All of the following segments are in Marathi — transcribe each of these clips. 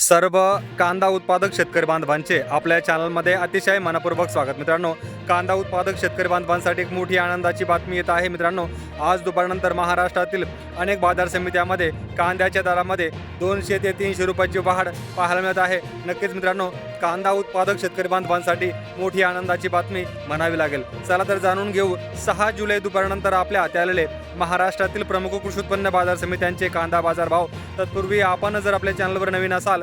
सर्व कांदा उत्पादक शेतकरी बांधवांचे आपल्या चॅनलमध्ये अतिशय मनपूर्वक स्वागत. मित्रांनो कांदा उत्पादक शेतकरी बांधवांसाठी एक मोठी आनंदाची बातमी येत आहे. मित्रांनो आज दुपारनंतर महाराष्ट्रातील अनेक बाजार समित्यामध्ये कांद्याच्या दरामध्ये दोनशे ते तीनशे रुपयाची वाढ पाहायला मिळत आहे. नक्कीच मित्रांनो कांदा उत्पादक शेतकरी बांधवांसाठी मोठी आनंदाची बातमी म्हणावी लागेल. चला तर जाणून घेऊ सहा जुलै दुपारनंतर आपल्या हाती आलेले महाराष्ट्रातील प्रमुख कृषी उत्पन्न बाजार समित्यांचे कांदा बाजार भाव. तत्पूर्वी आपण जर आपल्या चॅनलवर नवीन असाल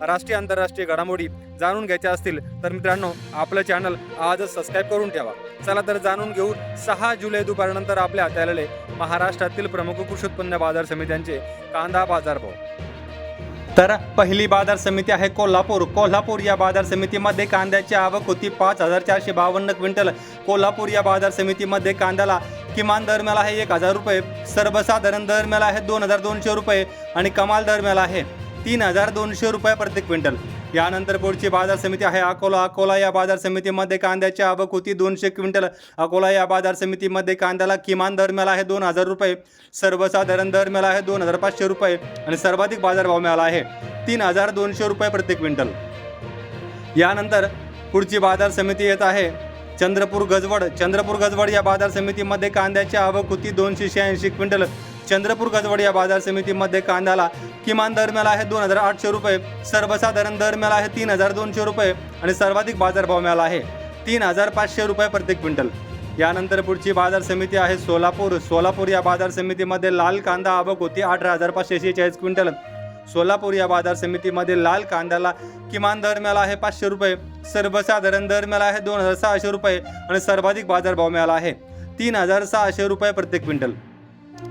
राष्ट्रीय आंतरराष्ट्रीय घडामोडी जाणून घ्यायच्या असतील तर मित्रांनो आपलं चॅनल आजच सबस्क्राईब करून ठेवा. चला तर जाणून घेऊ सहा जुलै दुपारनंतर आपल्या हाती आलेले महाराष्ट्रातील प्रमुख कृषी उत्पन्न बाजार समित्यांचे कांदा बाजार भाव. तर पहिली बाजार समिती आहे कोल्हापूर. कोल्हापूर या बाजार समितीमध्ये कांद्याची आवक होती पाच हजार चारशे बावन्न क्विंटल. कोल्हापूर या बाजार समितीमध्ये कांद्याला किमान दर मिळाला आहे एक हजार रुपये सर्वसाधारण दर मिळाला आहे दोन हजार दोनशे रुपये आणि कमाल दर मिळाला आहे तीन हजार दोनशे रुपये प्रति क्विंटल. यानंतर पुढची बाजार समिती आहे अकोला. अकोला या बाजार समितीमध्ये कांद्याची आवक होती दोनशे क्विंटल. अकोला या बाजार समितीमध्ये कांद्याला किमान दर मिळाला आहे दोन हजार रुपये. सर्वसाधारण दर मिळाला आहे दोन हजार पाचशे रुपये आणि सर्वाधिक बाजारभाव मिळाला आहे तीन हजार दोनशे रुपये प्रति क्विंटल. यानंतर पुढची बाजार समिती येत आहे चंद्रपूर गजवड. चंद्रपूर गजवड या बाजार समितीमध्ये कांद्याची आवक होती दोनशे शहाऐंशी क्विंटल. चंद्रपूर गजवडिया बाजार समितीमध्ये कांद्याला किमान दर मिळाला आहे दोन हजार आठशे रुपये सर्वसाधारण दर मिळाला आहे तीन हजार दोनशे रुपये आणि सर्वाधिक बाजारभाव मिळाला आहे तीन हजार पाचशे रुपये प्रति क्विंटल. यानंतर पुढची बाजार समिती आहे सोलापूर. सोलापूर या बाजार समितीमध्ये लाल कांदा आवक होती अठरा हजार पाचशे शेहेचाळीस क्विंटल. सोलापूर या बाजार समितीमध्ये लाल कांद्याला किमान दर मिळाला आहे पाचशे रुपये सर्वसाधारण दर मिळाला आहे दोन हजार सहाशे रुपये आणि सर्वाधिक बाजारभाव मिळाला आहे तीन हजार सहाशे रुपये प्रत्येक क्विंटल.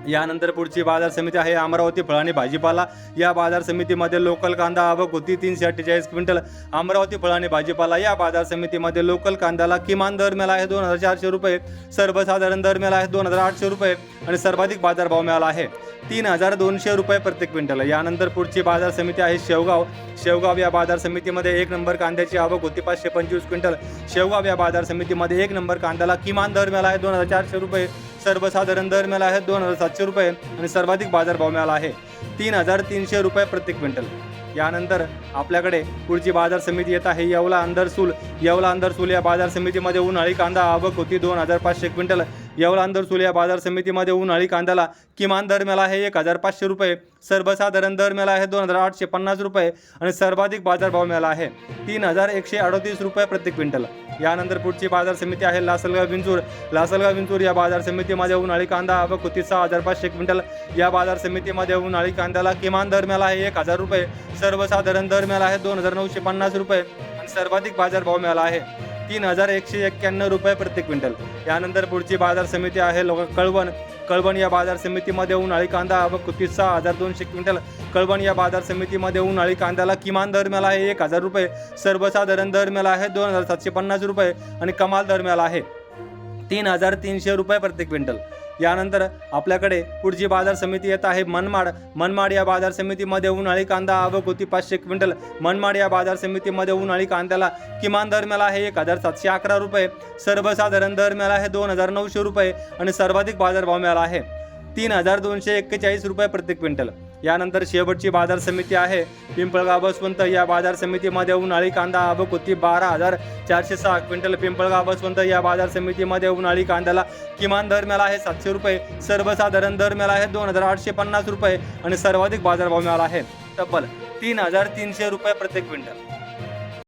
यानंतर पुढची बाजार समिती आहे अमरावती फळ आणि भाजीपाला. या बाजार समितीमध्ये लोकल कांदा आवक होती तीनशे अठ्ठेचाळीस क्विंटल. अमरावती फळ आणि भाजीपाला या बाजार समितीमध्ये लोकल कांद्याला किमान दर मिळाला आहे दोन हजार चारशे रुपये. सर्वसाधारण दर मिळाला आहे दोन हजार आठशे रुपये आणि सर्वाधिक बाजारभाव मिळाला आहे तीन हजार दोनशे रुपये प्रत्येक क्विंटल. यानंतर पुढची बाजार समिती आहे शेवगाव. शेवगाव या बाजार समितीमध्ये एक नंबर कांद्याची आवक होती पाचशे पंचवीस क्विंटल. शेवगाव या बाजार समितीमध्ये एक नंबर कांद्याला किमान दर मिळाला आहे दोन हजार चारशे रुपये. सर्वसाधारण दर मिळाला आहे दोन हजार सातशे रुपये आणि सर्वाधिक बाजारभाव मिळाला आहे. तीन हजार तीनशे रुपये प्रत्येक क्विंटल. यानंतर आपल्याकडे पुढची बाजार समिती येत आहे. येवला अंदरसूल येवला अंदरसूल या बाजार समितीमध्ये उन्हाळी कांदा आवक होती दोन हजार पाचशे क्विंटल. येवलांदर अंदरसूल या बाजार समितीमध्ये उन्हाळी कांद्याला किमान दर मिळाला आहे एक हजार पाचशे रुपये सर्वसाधारण दर मिळाला आहे दोन हजार आठशे पन्नास रुपये आणि सर्वाधिक बाजारभाव मिळाला आहे तीन हजार एकशे अडतीस रुपये प्रति क्विंटल. यानंतर पुढची बाजार समिती आहे लासलगाव विंचूर. लासलगाव विंचूर या बाजार समितीमध्ये उन्हाळी कांदा व कुती सहा हजार पाचशे क्विंटल. या बाजार समितीमध्ये उन्हाळी कांद्याला किमान दर मिळाला आहे एक हजार रुपये सर्वसाधारण दर मिळाला आहे दोन हजार नऊशे पन्नास रुपये आणि सर्वाधिक बाजारभाव मिळाला आहे. तीन हजार एकशे एक्क्याण्णव रुपये प्रति क्विंटल. यानंतर पुढची बाजार समिती आहे लोक कळवण. कळवण या बाजार समितीमध्ये उन्हाळी कांदा व कुतीस सहा हजार दोनशे क्विंटल. कळवण या बाजार समितीमध्ये उन्हाळी कांद्याला किमान दर मिळाला आहे एक हजार रुपये. सर्वसाधारण दर मिळाला आहे दोन हजार सातशे पन्नास रुपये आणि कमाल दर मिळाला आहे. तीन हजार तीनशे रुपये प्रति क्विंटल. यानंतर आपल्याकडे पुढची बाजार समिती येत आहे. मनमाड मनमाड या बाजार समितीमध्ये उन्हाळी कांदा आवक होती पाचशे क्विंटल. मनमाड या बाजार समितीमध्ये उन्हाळी कांद्याला किमान दर मिळाला आहे एक हजार सातशे अकरा रुपये. सर्वसाधारण दर मिळाला आहे दोन हजार नऊशे रुपये आणि सर्वाधिक बाजारभाव मिळाला आहे तीन हजार दोनशे एक्केचाळीस रुपये प्रति क्विंटल. यानंतर शेवटची बाजार समिती आहे. पिंपळगाव बसवंत या बाजार समितीमध्ये उन्हाळी कांदा आवक होती. बारा हजार चारशे सहा क्विंटल पिंपळगाव बसवंत या बाजार समितीमध्ये उन्हाळी कांद्याला किमान दर मिळाला आहे सातशे रुपये. सर्वसाधारण दर मिळाला आहे दोन हजार आठशे पन्नास रुपये आणि सर्वाधिक बाजारभाव मिळाला आहे. तब्बल तीन हजार तीनशे रुपये प्रति क्विंटल.